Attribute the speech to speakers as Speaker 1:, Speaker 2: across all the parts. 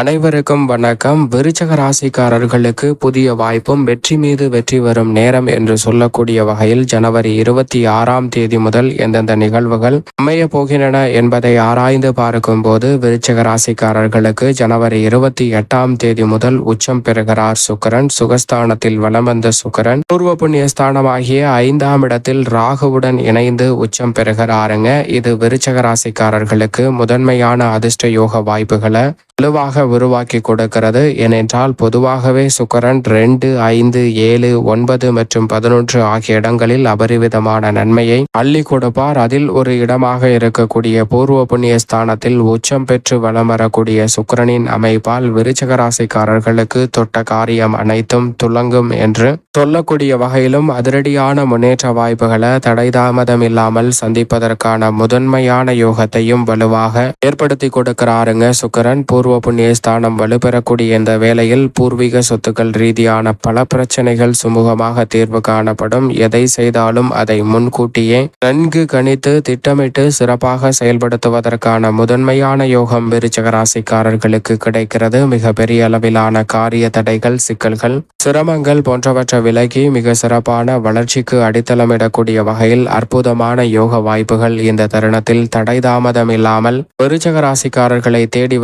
Speaker 1: அனைவருக்கும் வணக்கம். விருச்சக ராசிக்காரர்களுக்கு புதிய வாய்ப்பும் வெற்றி மீது வெற்றி வரும் நேரம் என்று சொல்லக்கூடிய வகையில் ஜனவரி இருபத்தி ஆறாம் தேதி முதல் எந்தெந்த நிகழ்வுகள் அமைய போகின்றன என்பதை ஆராய்ந்து பார்க்கும் போது விருச்சக ராசிக்காரர்களுக்கு ஜனவரி இருபத்தி எட்டாம் தேதி முதல் உச்சம் பெறுகிறார் சுக்கரன். சுகஸ்தானத்தில் வலம் வந்த சுக்கரன். பூர்வ புண்ணிய ஸ்தானமாகிய ஐந்தாம் இடத்தில் ராகுவுடன் இணைந்து உச்சம் பெறுகிறாருங்க. இது விருச்சக ராசிக்காரர்களுக்கு முதன்மையான அதிர்ஷ்ட யோக வாய்ப்புகளை வலுவாக உருவாக்கி கொடுக்கிறது. ஏனென்றால் பொதுவாகவே சுக்கரன் ரெண்டு ஐந்து ஏழு ஒன்பது மற்றும் பதினொன்று ஆகிய இடங்களில் அபரிவிதமான நன்மையை அள்ளி கொடுப்பார். அதில் ஒரு இடமாக இருக்கக்கூடிய பூர்வ புண்ணிய ஸ்தானத்தில் உச்சம் பெற்று வலம் வரக்கூடிய சுக்கரனின் அமைப்பால் விருச்சக ராசிக்காரர்களுக்கு தொட்ட காரியம் அனைத்தும் துலங்கும் என்று சொல்லக்கூடிய வகையிலும் அதிரடியான முன்னேற்ற வாய்ப்புகளை தடைதாமதம் இல்லாமல் சந்திப்பதற்கான முதன்மையான யோகத்தையும் வலுவாக ஏற்படுத்தி கொடுக்கிறாருங்க சுக்கரன். பூர்வ பூர்வ புண்ணிய ஸ்தானம் வலுப்பெறக்கூடிய இந்த வேளையில் பூர்வீக சொத்துக்கள் ரீதியான பல பிரச்சனைகள் சுமூகமாக தீர்வு காணப்படும். எதை செய்தாலும் அதை முன்கூட்டியே நன்கு கணித்து திட்டமிட்டு சிறப்பாக செயல்படுத்துவதற்கான முதன்மையான யோகம் விருச்சக ராசிக்காரர்களுக்கு கிடைக்கிறது. மிக பெரிய அளவிலான காரிய தடைகள் சிக்கல்கள் சிரமங்கள் போன்றவற்றை விலகி மிக சிறப்பான வளர்ச்சிக்கு அடித்தளமிடக்கூடிய வகையில் அற்புதமான யோக வாய்ப்புகள் இந்த தருணத்தில் தடை தாமதம் இல்லாமல் விருச்சக ராசிக்காரர்களை தேடி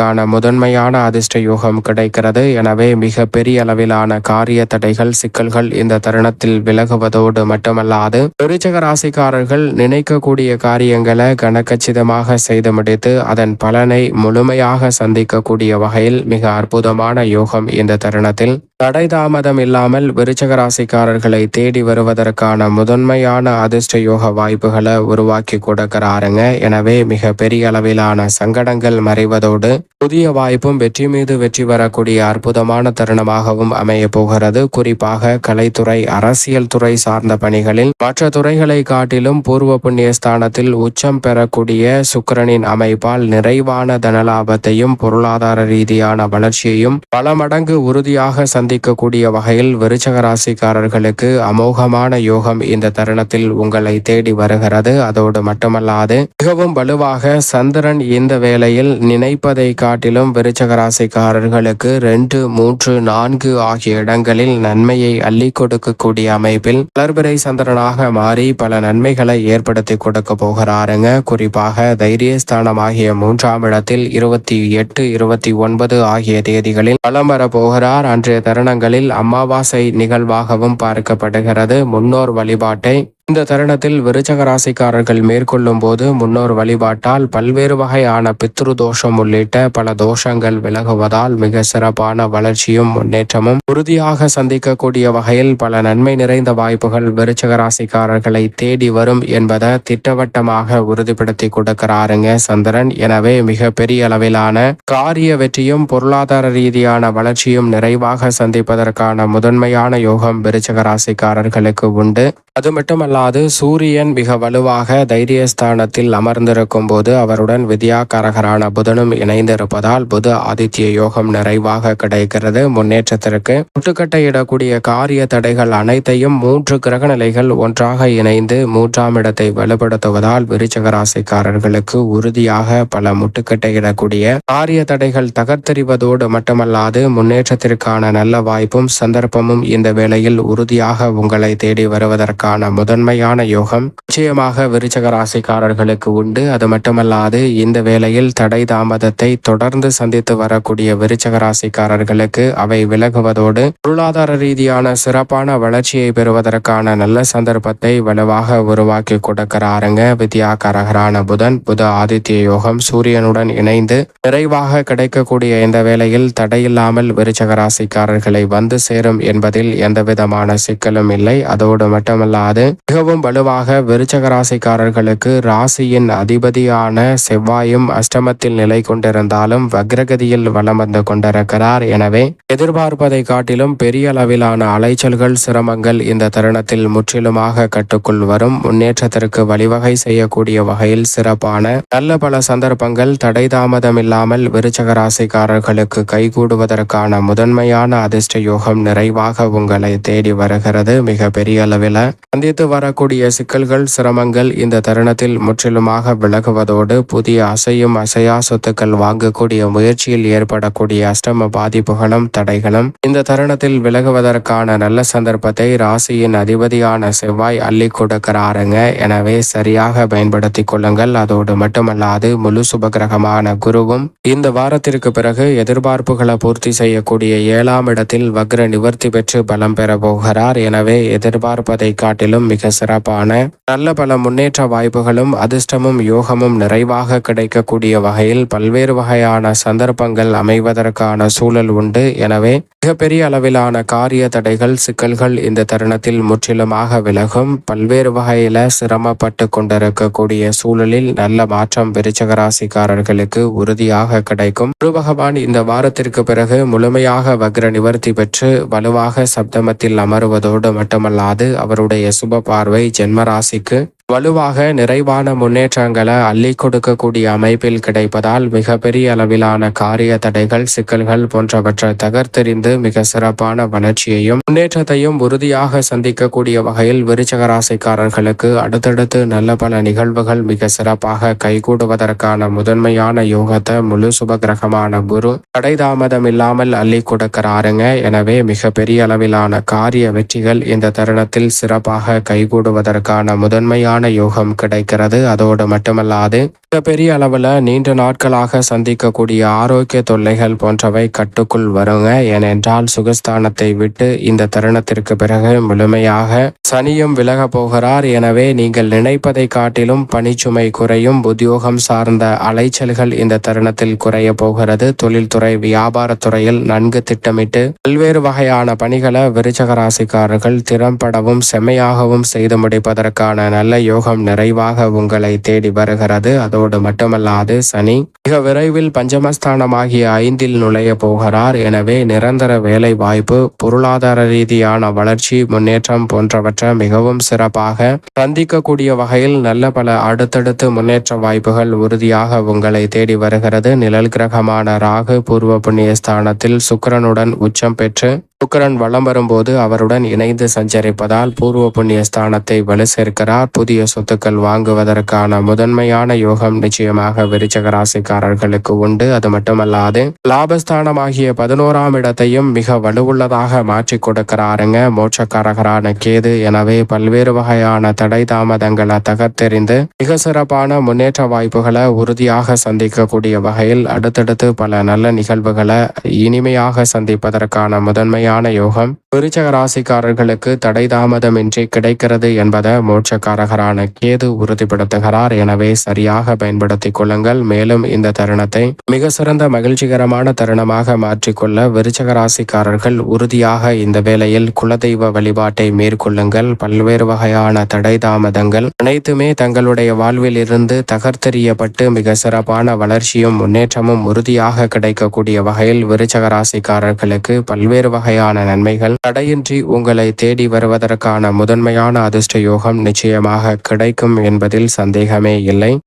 Speaker 1: வருவதற்கான முதன்மையான அதிர்ஷ்ட யோகம் கிடைக்கிறது. எனவே மிக பெரிய அளவிலான காரிய தடைகள் சிக்கல்கள் இந்த தருணத்தில் விலகுவதோடு மட்டுமல்லாது விருச்சக ராசிக்காரர்கள் நினைக்கக்கூடிய காரியங்களை கனக்கச்சிதமாக செய்து முடித்து அதன் பலனை முழுமையாக சந்திக்கக்கூடிய வகையில் மிக அற்புதமான யோகம் இந்த தருணத்தில். தடை தாமதம் இல்லாமல் விருச்சக ராசிக்காரர்களை தேடி வருவதற்கான முதன்மையான அதிர்ஷ்ட யோக வாய்ப்புகளை உருவாக்கி கொடுக்கிறாருங்க. எனவே மிக பெரிய அளவிலான சங்கடங்கள் மறைவதோடு புதிய வாய்ப்பும் வெற்றி மீது வெற்றி வரக்கூடிய அற்புதமான தருணமாகவும் அமைய போகிறது. குறிப்பாக கலைத்துறை அரசியல் துறை சார்ந்த பணிகளில் மற்ற துறைகளை காட்டிலும் பூர்வ புண்ணிய ஸ்தானத்தில் உச்சம் பெறக்கூடிய சுக்கிரனின் அமைப்பால் நிறைவான தனலாபத்தையும் பொருளாதார ரீதியான வளர்ச்சியையும் பல மடங்கு உறுதியாக சந்திக்கக்கூடிய வகையில் விருச்சக ராசிக்காரர்களுக்கு அமோகமான யோகம் இந்த தருணத்தில் உங்களை தேடி வருகிறது. அதோடு மட்டுமல்லாது மிகவும் வலுவாக சந்திரன் இந்த வேளையில் நினைப்பதை காட்டிலும் விருச்சகராசிக்காரர்களுக்கு ரெண்டு மூன்று நான்கு ஆகிய இடங்களில் நன்மையை அள்ளி கொடுக்கக்கூடிய அமைப்பில் வளர்பிறை சந்திரனாக மாறி பல நன்மைகளை ஏற்படுத்தி கொடுக்க போகிறாருங்க. குறிப்பாக தைரியஸ்தானம் ஆகிய மூன்றாம் இடத்தில் இருபத்தி எட்டு இருபத்தி ஒன்பது ஆகிய தேதிகளில் வலம் வர போகிறார். அன்றைய தருணங்களில் அமாவாசை நிகழ்வாகவும் பார்க்கப்படுகிறது. முன்னோர் வழிபாட்டை இந்த தருணத்தில் விருச்சக ராசிக்காரர்கள் மேற்கொள்ளும் போது முன்னோர் வழிபாட்டால் பல்வேறு வகையான பித்ரு தோஷம் உள்ளிட்ட பல தோஷங்கள் விலகுவதால் மிக சிறப்பான வளர்ச்சியும் முன்னேற்றமும் உறுதியாக சந்திக்கக்கூடிய வகையில் பல நன்மை நிறைந்த வாய்ப்புகள் விருச்சக ராசிக்காரர்களை தேடி வரும் என்பதை திட்டவட்டமாக உறுதிப்படுத்தி கொடுக்கிறாருங்க சந்திரன். எனவே மிக பெரிய அளவிலான காரிய வெற்றியும் பொருளாதார ரீதியான வளர்ச்சியும் நிறைவாக சந்திப்பதற்கான முதன்மையான யோகம் விருச்சக ராசிக்காரர்களுக்கு உண்டு. அது அல்லாது சூரியன் மிக வலுவாக தைரியஸ்தானத்தில் அமர்ந்திருக்கும் போது அவருடன் வித்யாகாரகரான புதனும் இணைந்திருப்பதால் புத ஆதித்ய யோகம் நிறைவாக கிடைக்கிறது. முன்னேற்றத்திற்கு முட்டுக்கட்டையிடக்கூடிய காரிய தடைகள் அனைத்தையும் மூன்று கிரக நிலைகள் ஒன்றாக இணைந்து மூன்றாம் இடத்தை வலுப்படுத்துவதால் விருச்சக ராசிக்காரர்களுக்கு உறுதியாக பல முட்டுக்கட்டையிடக்கூடிய காரிய தடைகள் தகர்த்தெறிவதோடு மட்டுமல்லாது முன்னேற்றத்திற்கான நல்ல வாய்ப்பும் சந்தர்ப்பமும் இந்த வேளையில் உறுதியாக உங்களை தேடி வருவதற்கான செம்மையான யோகம். நிச்சயமாக விருச்சக ராசிக்காரர்களுக்கு உண்டு. அது மட்டுமல்லாது இந்த வேளையில் தடை தாமதத்தை தொடர்ந்து சந்தித்து வரக்கூடிய விருச்சக ராசிக்காரர்களுக்கு அவை விலகுவதோடு பொருளாதார ரீதியான சிறப்பான வளர்ச்சியை பெறுவதற்கான நல்ல சந்தர்ப்பத்தை வலுவாக உருவாக்கி கொடுக்கிறாருங்க. வித்யாகாரகரான புதன் புத ஆதித்ய யோகம் சூரியனுடன் இணைந்து நிறைவாக கிடைக்கக்கூடிய இந்த வேளையில் தடையில்லாமல் விருச்சக ராசிக்காரர்களை வந்து சேரும் என்பதில் எந்தவிதமான சிக்கலும் இல்லை. அதோடு மட்டுமல்லாது மிகவும் வலுவாக விருச்சக ராசிக்காரர்களுக்கு ராசியின் அதிபதியான செவ்வாயும் அஷ்டமத்தில் நிலை கொண்டிருந்தாலும் வக்ரகதியில் வலம் வந்து கொண்டிருக்கிறார். எனவே எதிர்பார்ப்பதை காட்டிலும் பெரிய அளவிலான அலைச்சல்கள் சிரமங்கள் இந்த தருணத்தில் முற்றிலுமாக கட்டுக்குள் வரும். முன்னேற்றத்திற்கு வழிவகை செய்யக்கூடிய வகையில் சிறப்பான நல்ல பல சந்தர்ப்பங்கள் தடை தாமதம் இல்லாமல் விருச்சக ராசிக்காரர்களுக்கு கைகூடுவதற்கான முதன்மையான அதிர்ஷ்ட யோகம் நிறைவாக உங்களை தேடி வருகிறது. மிக பெரிய அளவில் சந்தித்து வரக்கூடிய சிக்கல்கள் சிரமங்கள் இந்த தருணத்தில் முற்றிலுமாக விலகுவதோடு புதிய அசையும் அசையா சொத்துக்கள் வாங்கக்கூடிய முயற்சியில் ஏற்படக்கூடிய அஷ்டம பாதிப்புகளும் தடைகளும் இந்த தருணத்தில் விலகுவதற்கான நல்ல சந்தர்ப்பத்தை ராசியின் அதிபதியான செவ்வாய் அள்ளி கொடுக்கிறாருங்க. எனவே சரியாக பயன்படுத்திக் கொள்ளுங்கள். அதோடு மட்டுமல்லாது முழு சுபகிரகமான குருவும் இந்த வாரத்திற்கு பிறகு எதிர்பார்ப்புகளை பூர்த்தி செய்யக்கூடிய ஏழாம் இடத்தில் வக்ர நிவர்த்தி பெற்று பலம் பெற போகிறார். எனவே எதிர்பார்ப்பதை காட்டிலும் மிக சிறப்பான நல்ல பல முன்னேற்ற வாய்ப்புகளும் அதிர்ஷ்டமும் யோகமும் நிறைவாக கிடைக்கக்கூடிய வகையில் பல்வேறு வகையான சந்தர்ப்பங்கள் அமைவதற்கான சூழல் உண்டு. எனவே மிகப்பெரிய அளவிலான காரிய தடைகள் சிக்கல்கள் இந்த தருணத்தில் முற்றிலுமாக விலகும். பல்வேறு வகையில சிரமப்பட்டு கொண்டிருக்கக்கூடிய சூழலில் நல்ல மாற்றம் விருச்சகராசிக்காரர்களுக்கு உறுதியாக கிடைக்கும். குரு பகவான் இந்த வாரத்திற்கு பிறகு முழுமையாக வக்ர நிவர்த்தி பெற்று வலுவாக சப்தமத்தில் அமருவதோடு மட்டுமல்லாது அவருடைய சுப பார்வை ஜென்மராசிக்கு வலுவாக நிறைவான முன்னேற்றங்களை அள்ளி கொடுக்கக்கூடிய அமைப்பில் கிடைப்பதால் மிகப்பெரிய அளவிலான காரிய தடைகள் சிக்கல்கள் போன்றவற்றை தகர்த்தெறிந்து மிக சிறப்பான வளர்ச்சியையும் முன்னேற்றத்தையும் உறுதியாக சந்திக்கக்கூடிய வகையில் விருச்சகராசிக்காரர்களுக்கு அடுத்தடுத்து நல்ல பல நிகழ்வுகள் மிக சிறப்பாக கைகூடுவதற்கான முதன்மையான யோகத்தை முழு சுபகிரகமான குரு தடை தாமதம் இல்லாமல் அள்ளி கொடுக்கிறாருங்க. எனவே மிகப்பெரிய அளவிலான காரிய வெற்றிகள் இந்த தருணத்தில் சிறப்பாக கைகூடுவதற்கான முதன்மையான யோகம் கிடைக்கிறது. அதோடு மட்டுமல்லாது பெரிய அளவுல நீண்ட நாட்களாக சந்திக்கக்கூடிய ஆரோக்கிய தொல்லைகள் போன்றவை கட்டுக்குள் வருங்க. ஏனென்றால் சுகஸ்தானத்தை விட்டு இந்த தருணத்திற்கு பிறகு முழுமையாக சனியும் விலக போகிறார். எனவே நீங்கள் நினைப்பதை காட்டிலும் பணிச்சுமை குறையும். உத்தியோகம் சார்ந்த அலைச்சல்கள் இந்த தருணத்தில் குறைய போகிறது. தொழில்துறை வியாபாரத்துறையில் நன்கு திட்டமிட்டு பல்வேறு வகையான பணிகளை விருச்சக ராசிக்காரர்கள் திறம்படவும் செம்மையாகவும் செய்து முடிப்பதற்கான நல்ல யோகம் நிறைவாக உங்களை தேடி வருகிறது. அதோடு மட்டுமல்லாது சனி மிக விரைவில் பஞ்சமஸ்தானமாகிய ஐந்தில் நுழைய போகிறார். எனவே நிரந்தர வேலை வாய்ப்பு பொருளாதார ரீதியான வளர்ச்சி முன்னேற்றம் போன்றவற்றை மிகவும் சிறப்பாக சந்திக்கக்கூடிய வகையில் நல்ல பல அடுத்தடுத்து முன்னேற்ற வாய்ப்புகள் உறுதியாக உங்களை தேடி வருகிறது. நிழல் கிரகமான ராகு பூர்வ புண்ணிய ஸ்தானத்தில் சுக்கிரனுடன் உச்சம் பெற்று சுக்கரன் வலம் வரும்போது அவருடன் இணைந்து சஞ்சரிப்பதால் பூர்வ புண்ணிய ஸ்தானத்தை வலு சேர்க்கிறார். புதிய சொத்துக்கள் வாங்குவதற்கான முதன்மையான யோகம் நிச்சயமாக விருச்சக ராசிக்காரர்களுக்கு உண்டு. அது மட்டுமல்லாது லாபஸ்தானமாகிய பதினோராம் இடத்தையும் மிக வலுவுள்ளதாக மாற்றி கொடுக்கிறாருங்க. மோட்சக்காரகரான கேது. எனவே பல்வேறு வகையான தடை தாமதங்களை தகர்த்தெறிந்து மிக சிறப்பான முன்னேற்ற வாய்ப்புகளை உறுதியாக சந்திக்கக்கூடிய வகையில் அடுத்தடுத்து பல நல்ல நிகழ்வுகளை இனிமையாக சந்திப்பதற்கான முதன்மையான யோகம். விருச்சக ராசிக்காரர்களுக்கு தடை தாமதமின்றி கிடைக்கிறது என்பதை மோட்சக்காரகரான கேது உறுதிப்படுத்துகிறார். எனவே சரியாக பயன்படுத்திக் கொள்ளுங்கள். மேலும் இந்த தருணத்தை மிக சிறந்த மகிழ்ச்சிகரமான தருணமாக மாற்றிக்கொள்ள விருச்சக ராசிக்காரர்கள் உறுதியாக இந்த வேளையில் குலதெய்வ வழிபாட்டை மேற்கொள்ளுங்கள். பல்வேறு வகையான தடை தாமதங்கள் அனைத்துமே தங்களுடைய வாழ்வில் இருந்து தகர்த்தெறியப்பட்டு மிக சிறப்பான வளர்ச்சியும் முன்னேற்றமும் உறுதியாக கிடைக்கக்கூடிய வகையில் விருச்சக ராசிக்காரர்களுக்கு பல்வேறு வகையான நன்மைகள். தடையின்றி உங்களை தேடி வருவதற்கான முதன்மையான அதிர்ஷ்ட யோகம் நிச்சயமாக கிடைக்கும் என்பதில் சந்தேகமே இல்லை.